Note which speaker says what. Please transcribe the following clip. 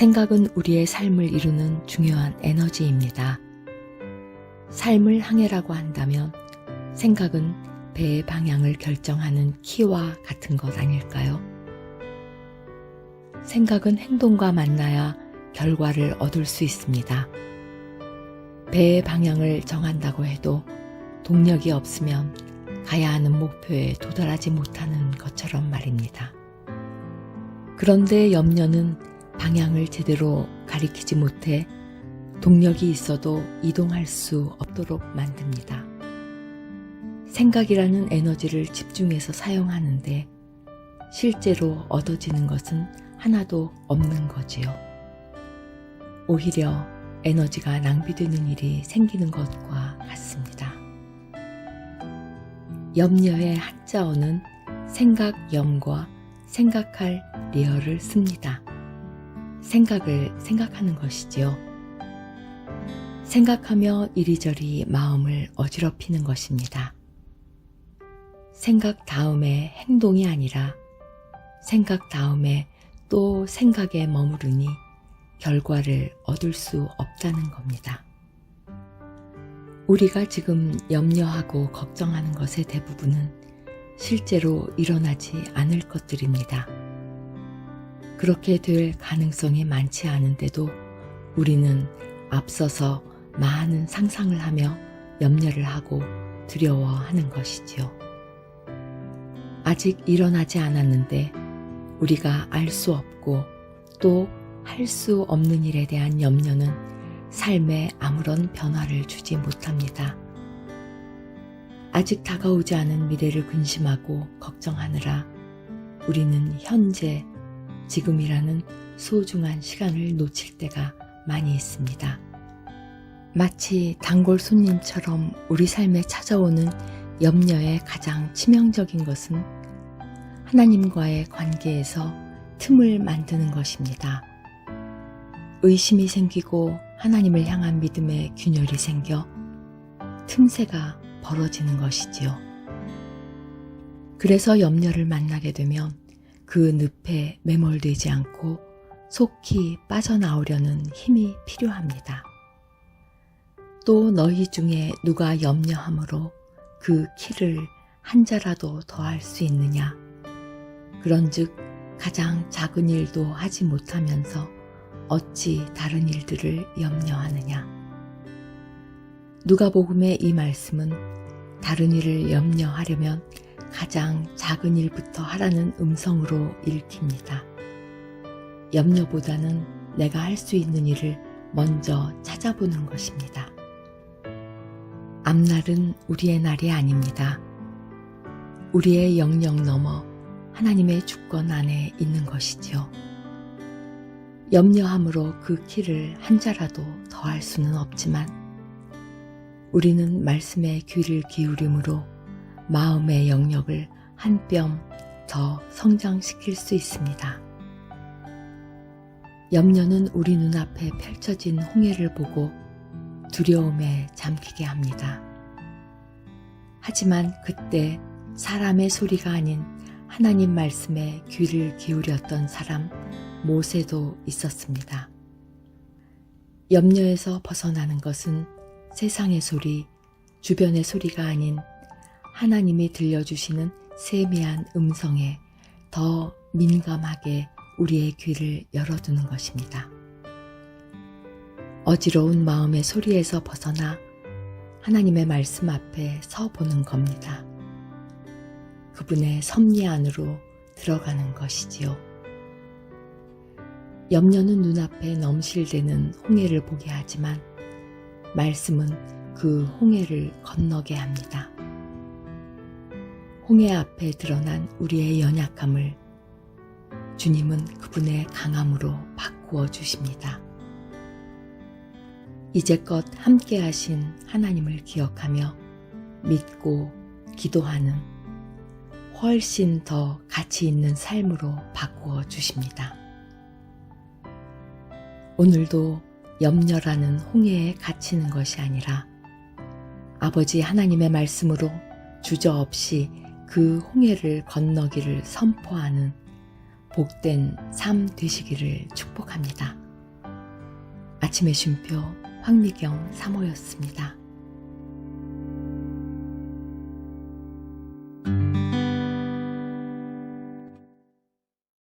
Speaker 1: 생각은 우리의 삶을 이루는 중요한 에너지입니다. 삶을 항해라고 한다면 생각은 배의 방향을 결정하는 키와 같은 것 아닐까요? 생각은 행동과 만나야 결과를 얻을 수 있습니다. 배의 방향을 정한다고 해도 동력이 없으면 가야 하는 목표에 도달하지 못하는 것처럼 말입니다. 그런데 염려는 방향을 제대로 가리키지 못해 동력이 있어도 이동할 수 없도록 만듭니다. 생각이라는 에너지를 집중해서 사용하는데 실제로 얻어지는 것은 하나도 없는 거지요. 오히려 에너지가 낭비되는 일이 생기는 것과 같습니다. 염려의 한자어는 생각염과 생각할 리얼을 씁니다. 생각을 생각하는 것이지요. 생각하며 이리저리 마음을 어지럽히는 것입니다. 생각 다음에 행동이 아니라 생각 다음에 또 생각에 머무르니 결과를 얻을 수 없다는 겁니다. 우리가 지금 염려하고 걱정하는 것의 대부분은 실제로 일어나지 않을 것들입니다. 그렇게 될 가능성이 많지 않은데도 우리는 앞서서 많은 상상을 하며 염려를 하고 두려워하는 것이지요. 아직 일어나지 않았는데 우리가 알 수 없고 또 할 수 없는 일에 대한 염려는 삶에 아무런 변화를 주지 못합니다. 아직 다가오지 않은 미래를 근심하고 걱정하느라 우리는 현재 지금이라는 소중한 시간을 놓칠 때가 많이 있습니다. 마치 단골 손님처럼 우리 삶에 찾아오는 염려의 가장 치명적인 것은 하나님과의 관계에서 틈을 만드는 것입니다. 의심이 생기고 하나님을 향한 믿음의 균열이 생겨 틈새가 벌어지는 것이지요. 그래서 염려를 만나게 되면 그 늪에 매몰되지 않고 속히 빠져나오려는 힘이 필요합니다. 또 너희 중에 누가 염려함으로 그 키를 한 자라도 더할 수 있느냐? 그런즉 가장 작은 일도 하지 못하면서 어찌 다른 일들을 염려하느냐? 누가복음의 이 말씀은 다른 일을 염려하려면 가장 작은 일부터 하라는 음성으로 읽힙니다. 염려보다는 내가 할 수 있는 일을 먼저 찾아보는 것입니다. 앞날은 우리의 날이 아닙니다. 우리의 영역 넘어 하나님의 주권 안에 있는 것이지요. 염려함으로 그 키를 한 자라도 더할 수는 없지만 우리는 말씀에 귀를 기울임으로 마음의 영역을 한 뼘 더 성장시킬 수 있습니다. 염려는 우리 눈앞에 펼쳐진 홍해를 보고 두려움에 잠기게 합니다. 하지만 그때 사람의 소리가 아닌 하나님 말씀에 귀를 기울였던 사람 모세도 있었습니다. 염려에서 벗어나는 것은 세상의 소리, 주변의 소리가 아닌 하나님이 들려주시는 세미한 음성에 더 민감하게 우리의 귀를 열어두는 것입니다. 어지러운 마음의 소리에서 벗어나 하나님의 말씀 앞에 서 보는 겁니다. 그분의 섭리 안으로 들어가는 것이지요. 염려는 눈앞에 넘실대는 홍해를 보게 하지만 말씀은 그 홍해를 건너게 합니다. 홍해 앞에 드러난 우리의 연약함을 주님은 그분의 강함으로 바꾸어 주십니다. 이제껏 함께 하신 하나님을 기억하며 믿고 기도하는 훨씬 더 가치 있는 삶으로 바꾸어 주십니다. 오늘도 염려라는 홍해에 갇히는 것이 아니라 아버지 하나님의 말씀으로 주저없이 그 홍해를 건너기를 선포하는 복된 삶 되시기를 축복합니다. 아침의 쉼표 황미경 사모였습니다.